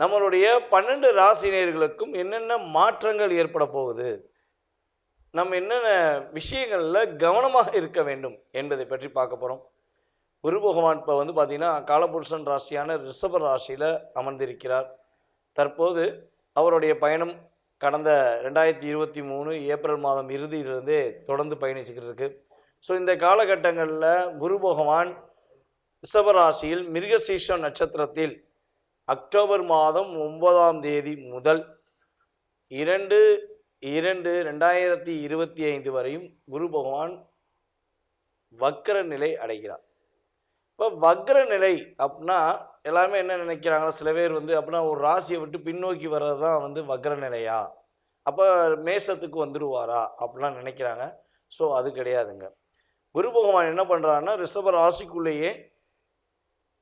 நம்மளுடைய பன்னெண்டு ராசினியர்களுக்கும் என்னென்ன மாற்றங்கள் ஏற்பட போகுது? நம்ம என்னென்ன விஷயங்களில் கவனமாக இருக்க வேண்டும் என்பதை பற்றி பார்க்க போகிறோம் குரு பகவான் இப்போ வந்து பார்த்திங்கன்னா காலபுருஷன் ராசியான ரிஷப ராசியில் அமர்ந்திருக்கிறார். தற்போது அவருடைய பயணம் கடந்த ரெண்டாயிரத்தி இருபத்தி மூணு ஏப்ரல் மாதம் இறுதியிலிருந்தே தொடர்ந்து பயணிச்சுக்கிட்டு இருக்கு. ஸோ இந்த காலகட்டங்களில் குரு பகவான் ரிஷபராசியில் மிருகசீஷம் நட்சத்திரத்தில் அக்டோபர் மாதம் ஒன்பதாம் தேதி முதல் இரண்டு இரண்டு ரெண்டாயிரத்தி இருபத்தி ஐந்து வரையும் குரு பகவான் வக்ர நிலை அடைகிறார். இப்போ வக்ர நிலை அப்படின்னா எல்லாருமே என்ன நினைக்கிறாங்க? சில பேர் வந்து அப்படின்னா ஒரு ராசியை விட்டு பின்னோக்கி வர்றது தான் வந்து வக்ர நிலையா? அப்போ மேசத்துக்கு வந்துடுவாரா அப்படிலாம் நினைக்கிறாங்க. ஸோ அது கிடையாதுங்க. குரு பகவான் என்ன பண்ணுறாருன்னா ரிஷப ராசிக்குள்ளேயே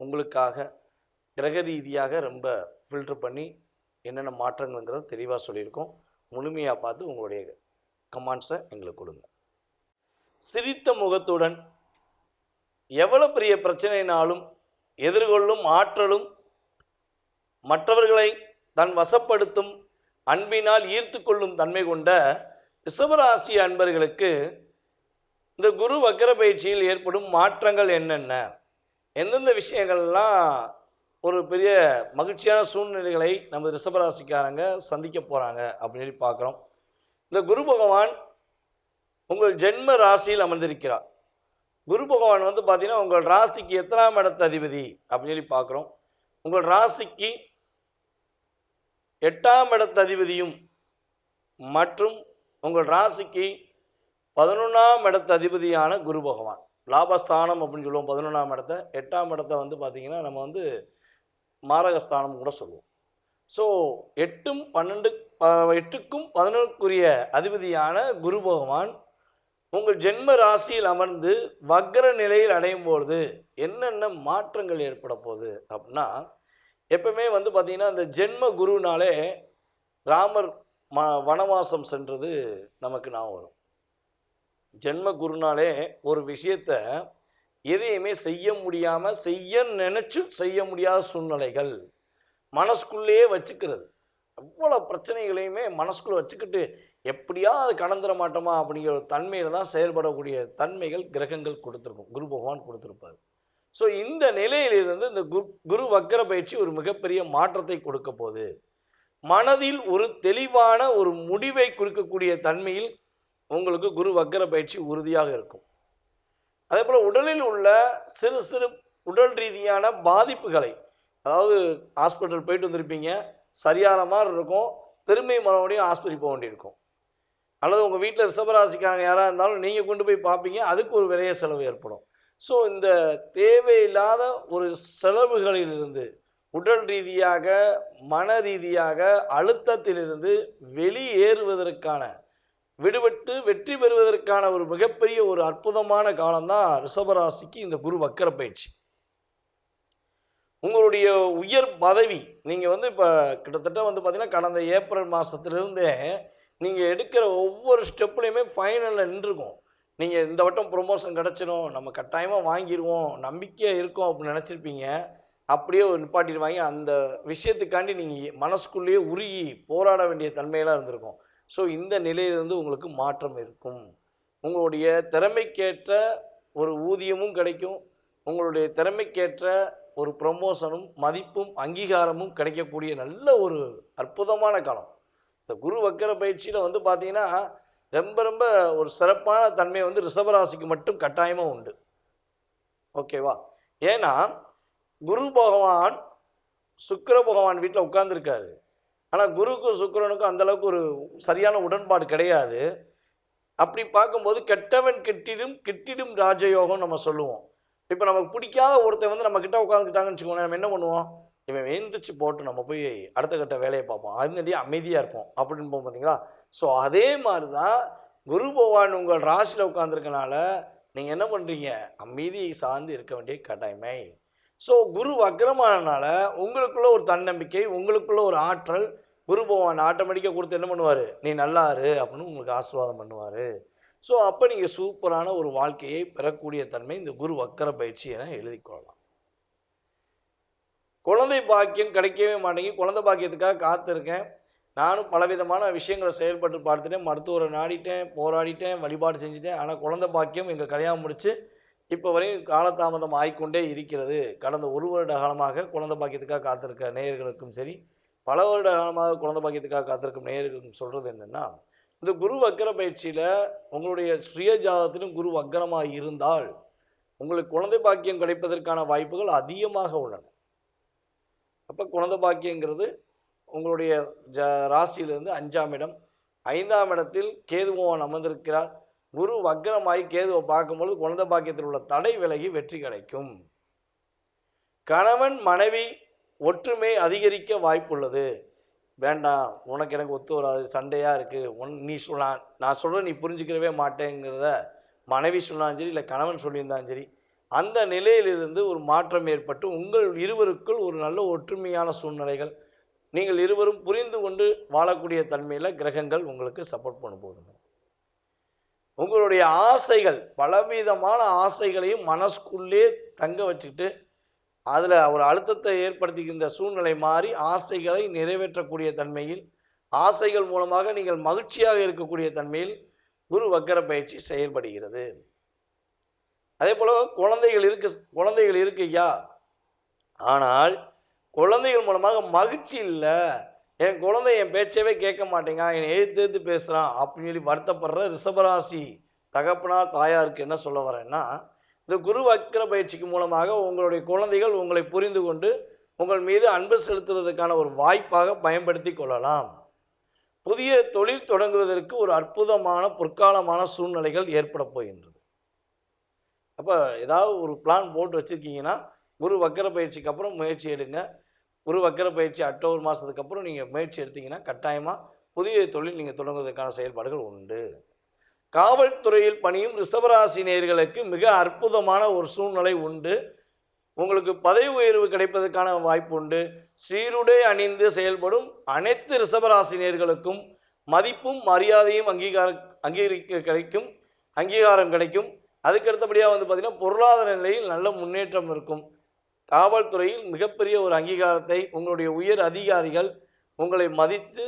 உங்களுக்காக கிரக ரீதியாக ரொம்ப ஃபில்டர் பண்ணி என்னென்ன மாற்றங்கள்ங்கிறத தெளிவாக சொல்லியிருக்கோம். முழுமையாக பார்த்து உங்களுடைய கமெண்ட்ஸை எங்களுக்கு கொடுங்க. சிரித்த முகத்துடன் எவ்வளோ பெரிய பிரச்சனைனாலும் எதிர்கொள்ளும் ஆற்றலும் மற்றவர்களை தன் வசப்படுத்தும் அன்பினால் ஈர்த்து கொள்ளும் தன்மை கொண்ட ரிஷபராசி அன்பர்களுக்கு இந்த குரு வக்கர பயிற்சியில் ஏற்படும் மாற்றங்கள் என்னென்ன? எந்தெந்த விஷயங்கள்லாம் ஒரு பெரிய மகிழ்ச்சியான சூழ்நிலைகளை நம்ம ரிஷபராசிக்காரங்க சந்திக்க போகிறாங்க அப்படின்னு சொல்லி பார்க்குறோம். இந்த குரு பகவான் உங்கள் ஜென்ம ராசியில் அமர்ந்திருக்கிறார். குரு பகவான் வந்து பார்த்திங்கன்னா உங்கள் ராசிக்கு எத்தனாம் இடத்த அதிபதி அப்படின்னு சொல்லி பார்க்குறோம். உங்கள் ராசிக்கு எட்டாம் இடத்த அதிபதியும் மற்றும் உங்கள் ராசிக்கு பதினொன்றாம் இடத்து அதிபதியான குரு பகவான். லாபஸ்தானம் அப்படின்னு சொல்லுவோம் பதினொன்றாம் இடத்த. எட்டாம் இடத்த வந்து பார்த்திங்கன்னா நம்ம வந்து மாரகஸ்தானம் கூட சொல்லுவோம். ஸோ எட்டும் பன்னெண்டு எட்டுக்கும் பதினொன்றுக்குரிய அதிபதியான குரு பகவான் உங்கள் ஜென்ம ராசியில் அமர்ந்து வக்ர நிலையில் அடையும் பொழுது என்னென்ன மாற்றங்கள் ஏற்பட போகுது அப்படின்னா எப்பவுமே வந்து பார்த்திங்கன்னா இந்த ஜென்ம குருனாலே ராமர் ம வனவாசம் சென்றது நமக்கு நான் வரும். ஜென்ம குருனாலே ஒரு விஷயத்த எதையுமே செய்ய முடியாமல் செய்ய நினச்சும் செய்ய முடியாத சூழ்நிலைகள் மனசுக்குள்ளேயே வச்சுக்கிறது. அவ்வளோ பிரச்சனைகளையுமே மனசுக்குள்ளே வச்சுக்கிட்டு எப்படியாவது கடந்துட மாட்டோமா அப்படிங்கிற ஒரு தன்மையில் தான் செயல்படக்கூடிய தன்மைகள் கிரகங்கள் கொடுத்துருக்கும். குரு பகவான் கொடுத்துருப்பார். ஸோ இந்த நிலையிலிருந்து இந்த குரு குரு வக்கர பயிற்சி ஒரு மிகப்பெரிய மாற்றத்தை கொடுக்க போகுது. மனதில் ஒரு தெளிவான ஒரு முடிவை கொடுக்கக்கூடிய தன்மையில் உங்களுக்கு குரு வக்கர பயிற்சி உறுதியாக இருக்கும். அதே போல் உடலில் உள்ள சிறு சிறு உடல் ரீதியான பாதிப்புகளை அதாவது ஹாஸ்பிட்டல் போயிட்டு வந்திருப்பீங்க சரியான மாதிரி இருக்கும் திரும்பி மறுபடியும் ஆஸ்பத்திரி போக வேண்டியிருக்கும். அல்லது உங்கள் வீட்டில் ரிசபராசிக்காரங்க யாராக இருந்தாலும் நீங்கள் கொண்டு போய் பார்ப்பீங்க அதுக்கு ஒரு விரைய செலவு ஏற்படும். ஸோ இந்த தேவையில்லாத ஒரு செலவுகளிலிருந்து உடல் ரீதியாக மன ரீதியாக அழுத்தத்திலிருந்து வெளியேறுவதற்கான விடுபட்டு வெற்றி பெறுவதற்கான ஒரு மிகப்பெரிய ஒரு அற்புதமான காலம்தான் ரிஷபராசிக்கு இந்த குரு வக்கர பயிற்சி. உங்களுடைய உயர் பதவி நீங்கள் வந்து இப்போ கிட்டத்தட்ட வந்து பார்த்திங்கன்னா கடந்த ஏப்ரல் மாதத்துலேருந்தே நீங்கள் எடுக்கிற ஒவ்வொரு ஸ்டெப்லேயுமே ஃபைனலில் நின்றுருக்கும். நீங்கள் இந்த வட்டம் ப்ரொமோஷன் கிடச்சிரும் நம்ம கட்டாயமாக வாங்கிடுவோம் நம்பிக்கையாக இருக்கும் அப்படின்னு நினச்சிருப்பீங்க. அப்படியே ஒரு நிப்பாட்டிடுவாங்க. அந்த விஷயத்துக்காண்டி நீங்கள் மனசுக்குள்ளேயே உருகி போராட வேண்டிய தன்மையெல்லாம் இருந்திருக்கும். ஸோ இந்த நிலையிலிருந்து உங்களுக்கு மாற்றம் இருக்கும். உங்களுடைய திறமைக்கேற்ற ஒரு ஊதியமும் கிடைக்கும். உங்களுடைய திறமைக்கேற்ற ஒரு ப்ரமோஷனும் மதிப்பும் அங்கீகாரமும் கிடைக்கக்கூடிய நல்ல ஒரு அற்புதமான காலம். இந்த குரு வக்கர பயிற்சியில் வந்து பார்த்தீங்கன்னா ரொம்ப ரொம்ப ஒரு சிறப்பான தன்மை வந்து ரிஷபராசிக்கு மட்டும் கட்டாயமாக உண்டு. ஓகேவா ஏன்னா குரு பகவான் சுக்கர பகவான் வீட்டில் உட்காந்துருக்காரு ஆனால் குருவுக்கும் சுக்கரனுக்கும் அந்தளவுக்கு ஒரு சரியான உடன்பாடு கிடையாது. அப்படி பார்க்கும்போது கெட்டவன் கெட்டிடும் கிட்டிடும் ராஜயோகம் நம்ம சொல்லுவோம். இப்போ நமக்கு பிடிக்காத ஒருத்தன் வந்து நம்ம கிட்ட உட்காந்துக்கிட்டாங்கன்னு வச்சுக்கோங்களேன் நம்ம என்ன பண்ணுவோம்? இவன் எழுந்திரிச்சு போட்டு நம்ம போய் அடுத்த கட்ட வேலையை பார்ப்போம். அதனடி அமைதியாக இருப்போம். அப்படின்னு போகும் பார்த்தீங்களா ஸோ அதே மாதிரி தான் குரு பகவான் உங்கள் ராசியில் உட்காந்துருக்கனால நீங்கள் என்ன பண்ணுறீங்க அமைதியை சார்ந்து இருக்க வேண்டிய கடமை. ஸோ குரு வக்கரமானனால உங்களுக்குள்ள ஒரு தன்னம்பிக்கை உங்களுக்குள்ள ஒரு ஆற்றல் குரு பகவான் ஆட்டோமேட்டிக்காக கொடுத்து என்ன பண்ணுவார்? நீ நல்லா இரு அப்படின்னு உங்களுக்கு ஆசீர்வாதம் பண்ணுவார். ஸோ அப்போ நீங்கள் சூப்பரான ஒரு வாழ்க்கையை பெறக்கூடிய தன்மை இந்த குரு வக்கர பயிற்சி என எழுதி கொள்ளலாம். குழந்தை பாக்கியம் கிடைக்கவே மாட்டேங்கி குழந்தை பாக்கியத்துக்காக காத்திருக்கேன். நானும் பலவிதமான விஷயங்களை செயல்பட்டு பார்த்துட்டேன். மருத்துவரை நாடிட்டேன் போராடிட்டேன் வழிபாடு செஞ்சுட்டேன். ஆனால் குழந்தை பாக்கியம் எங்கள் கல்யாணம் முடித்து இப்போ வரையும் காலதாமதம் ஆய்கொண்டே இருக்கிறது. கடந்த ஒரு வருட காலமாக குழந்தை பாக்கியத்துக்காக காத்திருக்க நேயர்களுக்கும் சரி பல வருட காலமாக குழந்தை பாக்கியத்துக்காக காத்திருக்கும் நேயர்களுக்கும் சொல்கிறது என்னென்னா இந்த குரு வக்கர பயிற்சியில் உங்களுடைய சுய ஜாதகத்திலும் குரு வக்கரமாக இருந்தால் உங்களுக்கு குழந்தை பாக்கியம் கிடைப்பதற்கான வாய்ப்புகள் அதிகமாக உள்ளன. அப்போ குழந்தை பாக்கியங்கிறது உங்களுடைய ஜ ராசியிலிருந்து அஞ்சாம் இடம். ஐந்தாம் இடத்தில் கேதுபவன் அமர்ந்திருக்கிறார். குரு வக்கரமாகி கேதுவை பார்க்கும்பொழுது குழந்தை பாக்கியத்தில் உள்ள தடை விலகி வெற்றி கிடைக்கும். கணவன் மனைவி ஒற்றுமை அதிகரிக்க வாய்ப்புள்ளது. வேண்டாம் உனக்கு எனக்கு ஒத்து வராது சண்டையாக இருக்குது உன் நீ சொல்லலாம் நான் சொல்கிறேன் நீ புரிஞ்சுக்கிறவே மாட்டேங்கிறத மனைவி சொன்னாலும் சரி இல்லை கணவன் சொல்லியிருந்தாலும் சரி அந்த நிலையிலிருந்து ஒரு மாற்றம் ஏற்பட்டு உங்கள் இருவருக்குள் ஒரு நல்ல ஒற்றுமையான சூழ்நிலைகள் நீங்கள் இருவரும் புரிந்து கொண்டு வாழக்கூடிய தன்மையில் கிரகங்கள் உங்களுக்கு சப்போர்ட் பண்ண போதுங்க. உங்களுடைய ஆசைகள் பலவிதமான ஆசைகளையும் மனசுக்குள்ளே தங்க வச்சுக்கிட்டு அதில் ஒரு அழுத்தத்தை ஏற்படுத்திக்கின்ற சூழ்நிலை மாறி ஆசைகளை நிறைவேற்றக்கூடிய தன்மையில் ஆசைகள் மூலமாக நீங்கள் மகிழ்ச்சியாக இருக்கக்கூடிய தன்மையில் குரு வக்கர பயிற்சி செயல்படுகிறது. அதே போல் குழந்தைகள் இருக்கு குழந்தைகள் இருக்கு ஐயா ஆனால் குழந்தைகள் மூலமாக மகிழ்ச்சி இல்லை. என் குழந்தை என் பேச்சவே கேட்க மாட்டேங்க என்னை எழுத்து எழுத்து பேசுகிறான் அப்படின்னு சொல்லி வருத்தப்படுற ரிஷபராசி தகப்பனார் தாயாருக்கு என்ன சொல்ல வரேன்னா இந்த குரு வக்கர பயிற்சிக்கு மூலமாக உங்களுடைய குழந்தைகள் உங்களை புரிந்து கொண்டு உங்கள் மீது அன்பு செலுத்துவதற்கான ஒரு வாய்ப்பாக பயன்படுத்தி கொள்ளலாம். புதிய தொழில் தொடங்குவதற்கு ஒரு அற்புதமான பொற்காலமான சூழ்நிலைகள் ஏற்பட போகின்றது. அப்போ ஏதாவது ஒரு பிளான் போட்டு வச்சுருக்கீங்கன்னா குரு வக்கர பயிற்சிக்கு அப்புறம் முயற்சி எடுங்க. குரு வக்கர பயிற்சி அக்டோபர் மாதத்துக்கு அப்புறம் நீங்கள் முயற்சி எடுத்தீங்கன்னா கட்டாயமாக புதிய தொழில் நீங்கள் தொடங்குவதற்கான செயல்பாடுகள் உண்டு. காவல்துறையில் பணியும் ரிஷபராசி நேர்களுக்கு மிக அற்புதமான ஒரு சூழ்நிலை உண்டு. உங்களுக்கு பதவி உயர்வு கிடைப்பதற்கான வாய்ப்பு உண்டு. சீருடை அணிந்து செயல்படும் அனைத்து ரிசவராசினியர்களுக்கும் மதிப்பும் மரியாதையும் அங்கீகாரம் அங்கீகரிக்க கிடைக்கும் அங்கீகாரம் கிடைக்கும். அதுக்கு அடுத்தபடியாக வந்து பார்த்திங்கன்னா பொருளாதார நிலையில் நல்ல முன்னேற்றம் இருக்கும். காவல்துறையில் மிகப்பெரிய ஒரு அங்கீகாரத்தை உங்களுடைய உயர் அதிகாரிகள் உங்களை மதித்து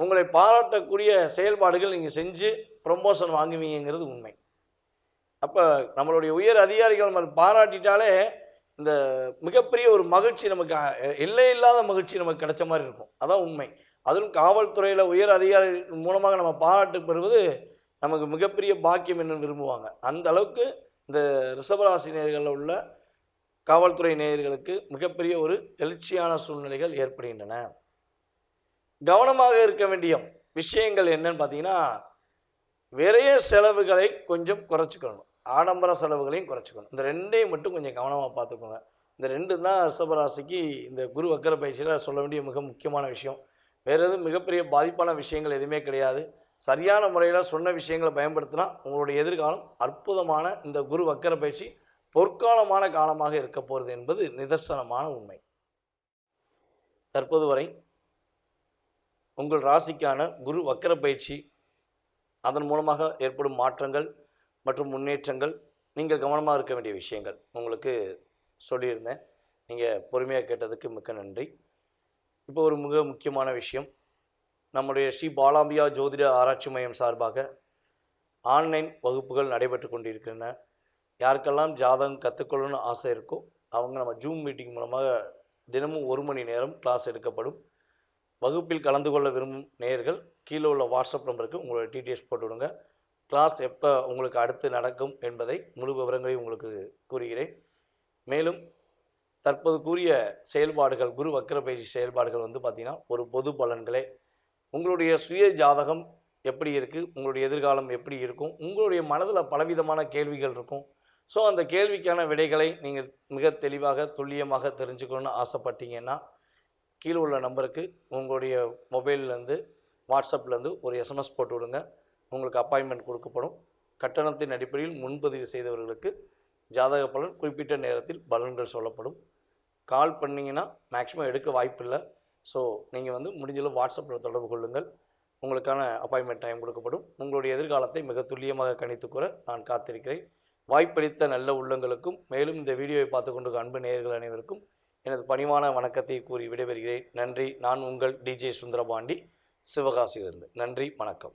உங்களை பாராட்டக்கூடிய செயல்பாடுகள் நீங்கள் செஞ்சு ப்ரொமோஷன் வாங்குவீங்கிறது உண்மை. அப்போ நம்மளுடைய உயர் அதிகாரிகள் நம்ம பாராட்டிட்டாலே இந்த மிகப்பெரிய ஒரு மகிழ்ச்சி நமக்கு இல்லை எல்லை இல்லாத மகிழ்ச்சி நமக்கு கிடைச்ச மாதிரி இருக்கும். அதான் உண்மை. அதுவும் காவல்துறையில் உயர் அதிகாரி மூலமாக நம்ம பாராட்டு பெறுவது நமக்கு மிகப்பெரிய பாக்கியம் என்று விரும்புவாங்க. அந்த அளவுக்கு இந்த ரிஷபராசினியர்களில் உள்ள காவல்துறை நேயர்களுக்கு மிகப்பெரிய ஒரு எழுச்சியான சூழ்நிலைகள் ஏற்படுகின்றன. கவனமாக இருக்க வேண்டிய விஷயங்கள் என்னன்னு பார்த்தீங்கன்னா விரைய செலவுகளை கொஞ்சம் குறைச்சிக்கணும். ஆடம்பர செலவுகளையும் குறைச்சிக்கணும். இந்த ரெண்டையும் மட்டும் கொஞ்சம் கவனமாக பார்த்துக்கோங்க இந்த ரெண்டு தான் ரிஷபராசிக்கு இந்த குரு வக்கர பயிற்சியில் சொல்ல வேண்டிய மிக முக்கியமான விஷயம். வேறு எதுவும் மிகப்பெரிய பாதிப்பான விஷயங்கள் எதுவுமே கிடையாது. சரியான முறையில் சொன்ன விஷயங்களை பயன்படுத்தினா உங்களுடைய எதிர்காலம் அற்புதமான இந்த குரு வக்கர பயிற்சி பொற்காலமான காலமாக இருக்க போகிறது என்பது நிதர்சனமான உண்மை. தற்போது வரை உங்கள் ராசிக்கான குரு வக்கர பயிற்சி அதன் மூலமாக ஏற்படும் மாற்றங்கள் மற்றும் முன்னேற்றங்கள் நீங்கள் கவனமாக இருக்க வேண்டிய விஷயங்கள். உங்களுக்கு சொல்லியிருந்தேன். நீங்கள் பொறுமையாக கேட்டதுக்கு மிக்க நன்றி. இப்போ ஒரு மிக முக்கியமான விஷயம். நம்முடைய ஸ்ரீ பாலாம்பியா ஜோதிட ஆராய்ச்சி மையம் சார்பாக ஆன்லைன் வகுப்புகள் நடைபெற்று கொண்டிருக்கின்றன. யாருக்கெல்லாம் ஜாதகம் கற்றுக்கொள்ளணும்னு ஆசை இருக்கோ அவங்க நம்ம ஜூம் மீட்டிங் மூலமாக தினமும் ஒரு மணி நேரம் கிளாஸ் எடுக்கப்படும். வகுப்பில் கலந்து கொள்ள விரும்பும் நேயர்கள் கீழே உள்ள வாட்ஸ்அப் நம்பருக்கு உங்களோட டீட்டெயில்ஸ் போட்டுவிடுங்க கிளாஸ் எப்போ உங்களுக்கு அடுத்து நடக்கும் என்பதை முழு விவரங்களையும் உங்களுக்கு கூறுகிறேன். மேலும் தற்போது கூறிய செயல்பாடுகள் குரு வக்கர பயிற்சி செயல்பாடுகள் வந்து பார்த்திங்கன்னா ஒரு பொது பலன்களே. உங்களுடைய சுய ஜாதகம் எப்படி இருக்குது உங்களுடைய எதிர்காலம் எப்படி இருக்கும்? உங்களுடைய மனதில் பலவிதமான கேள்விகள் இருக்கும். ஸோ அந்த கேள்விக்கான விடைகளை நீங்கள் மிக தெளிவாக துல்லியமாக தெரிஞ்சுக்கணும்னு ஆசைப்பட்டீங்கன்னா கீழே உள்ள நம்பருக்கு உங்களுடைய மொபைல்லேருந்து வாட்ஸ்அப்லேருந்து ஒரு எஸ்எம்எஸ் போட்டு விடுங்க. உங்களுக்கு அப்பாயின்மெண்ட் கொடுக்கப்படும். கட்டணத்தின் அடிப்படையில் முன்பதிவு செய்தவர்களுக்கு ஜாதக பலன் குறிப்பிட்ட நேரத்தில் பலன்கள் சொல்லப்படும். கால் பண்ணிங்கன்னா மேக்ஸிமம் எடுக்க வாய்ப்பில்லை. ஸோ நீங்கள் வந்து முடிஞ்சளவு வாட்ஸ்அப்பில் தொடர்பு கொள்ளுங்கள். உங்களுக்கான அப்பாயின்மெண்ட் டைம் கொடுக்கப்படும். உங்களுடைய எதிர்காலத்தை மிக துல்லியமாக கணித்து கூற நான் காத்திருக்கிறேன். வாய்ப்பளித்த நல்ல உள்ளங்களுக்கும் மேலும் இந்த வீடியோவை பார்த்து கொண்டு அன்பு நேயர்கள் அனைவருக்கும் எனது பணிவான வணக்கத்தை கூறி விடைபெறுகிறேன். நன்றி. நான் உங்கள் டிஜே சுந்தரபாண்டி. சிவகாசியிலிருந்து. நன்றி. வணக்கம்.